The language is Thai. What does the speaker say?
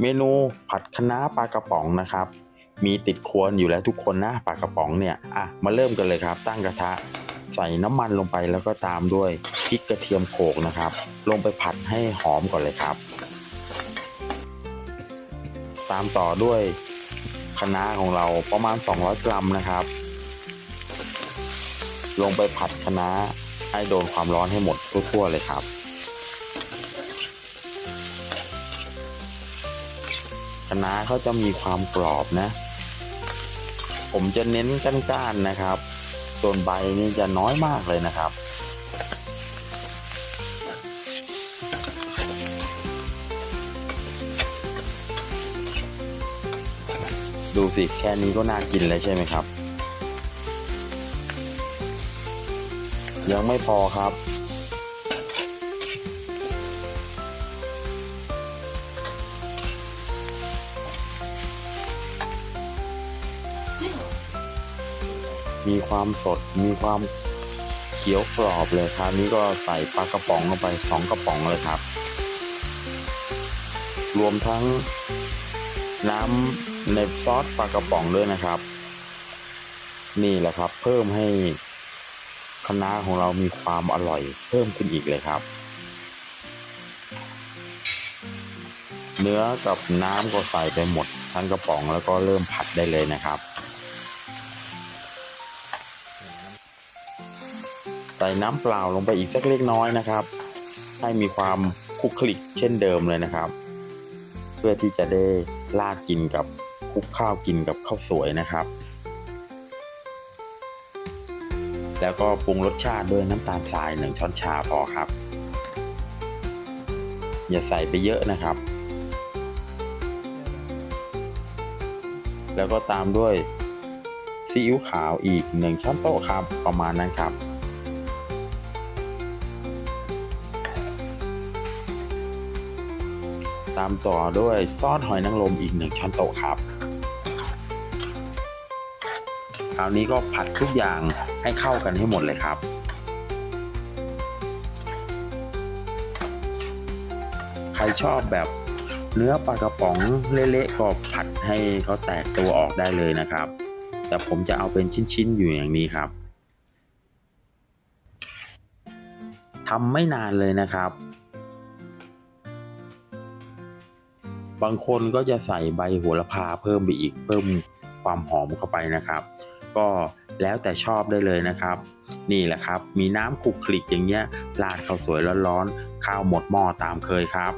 เมนูผัดคะน้าปลากระป๋องนะครับ มีติดครัวอยู่แล้วทุกคนนะปลากระป๋องเนี่ยอะมาเริ่มกันเลยครับ ตั้งกระทะ ใส่น้ำมันลงไปแล้วก็ตามด้วยพริกกระเทียมโขกนะครับ ลงไปผัดให้หอมก่อนเลยครับ ตามต่อด้วยคะน้าของเราประมาณ 200 กรัมนะครับ ลงไปผัดคะน้าให้โดนความร้อนให้หมดทั่วๆเลยครับ คะน้าเขาจะมีความกรอบนะ ผมจะเน้นก้านๆนะครับ ส่วนใบนี่จะน้อยมากเลยนะครับดูสิแค่นี้ก็น่ากินเลยใช่ไหมครับ ยังไม่พอครับ มีความสด มีความเขียวกรอบเลยครับนี้ก็ใส่ปลากระป๋องลงไปสองกระป๋องเลยครับ รวมทั้งน้ำในซอสปลากระป๋องด้วยนะครับ นี่แหละครับ เพิ่มให้คะน้าของเรามีความอร่อยเพิ่มขึ้นอีกเลยครับ เนื้อกับน้ำก็ใส่ไปหมดทั้งกระป๋องแล้วก็เริ่มผัดได้เลยนะครับ ส่น้ำเปล่าลงไปอีกสักเล็กน้อยนะครับ ให้มีความคลุกคลิกเช่นเดิมเลยนะครับ เพื่อที่จะได้ราดกินกับคลุกข้าวกินกับข้าวสวยนะครับ แล้วก็ปรุงรสชาติด้วยน้ำตาลทรายหนึ่งช้อนชาพอครับ อย่าใส่ไปเยอะนะครับ แล้วก็ตามด้วยซีอิ๊วขาวอีกหนึ่งช้อนโต๊ะครับประมาณนั้นครับ ตามต่อด้วยซอสหอยนางรมอีกหนึ่งช้อนโต๊ะครับ คราวนี้ก็ผัดทุกอย่างให้เข้ากันให้หมดเลยครับ ใครชอบแบบเนื้อปลากระป๋องเละๆก็ผัดให้เขาแตกตัวออกได้เลยนะครับ แต่ผมจะเอาเป็นชิ้นๆอยู่อย่างนี้ครับทำไม่นานเลยนะครับ บางคนก็จะใส่ใบโหระพาเพิ่มไปอีกเพิ่มความหอมเข้าไปนะครับ ก็แล้วแต่ชอบได้เลยนะครับ นี่แหละครับ มีน้ำคลุกคลิกอย่างเงี้ยราดข้าวสวยร้อนๆข้าวหมดหม้อตามเคยครับ